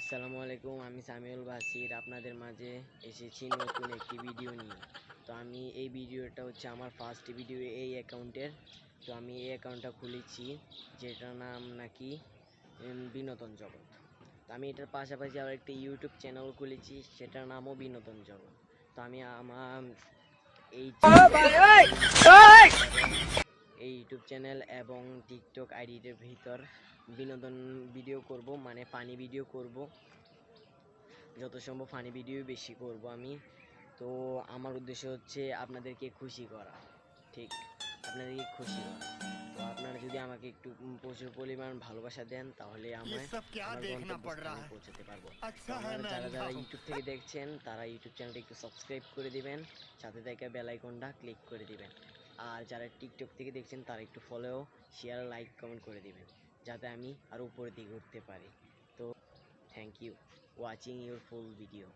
আসসালামু আলাইকুম, আমি সামিউল বাসির আপনাদের মাঝে এসেছি নতুন একটি ভিডিও নিয়ে। তো আমি এই ভিডিওটা হচ্ছে আমার ফার্স্ট ভিডিও এই অ্যাকাউন্টের তো আমি এই অ্যাকাউন্টটা খুলেছি, যেটার নাম নাকি বিনোদন জগৎ। তো আমি এটার পাশাপাশি আবার একটি ইউটিউব চ্যানেল খুলেছি, সেটার নামও বিনোদন জগৎ। তো আমি আমার এই এই ইউটিউব চ্যানেল এবং টিকটক আইডিটির ভিতর বিনোদন ভিডিও করব মানে ফানি ভিডিও করব। যত সম্ভব ফানি ভিডিও বেশি করব আমি। তো আমার উদ্দেশ্য হচ্ছে আপনাদেরকে খুশি করা ঠিক? আপনাদেরকে খুশি করা। তো আপনারা যদি আমাকে একটু প্রচুর পরিমাণ ভালোবাসা দেন তাহলে আমরা পৌঁছাতে পারব। যারা যারা ইউটিউব থেকে দেখছেন তারা ইউটিউব চ্যানেলটি একটু সাবস্ক্রাইব করে দিবেন। সাথে থেকে বেলাইকনটা ক্লিক করে দিবেন। আর যারা টিকটক থেকে দেখছেন, তারা একটু ফলো শেয়ার লাইক কমেন্ট করে দিবেন, যাতে আমি আরও উপরের দিকে উঠতে পারি। তো thank you watching your full video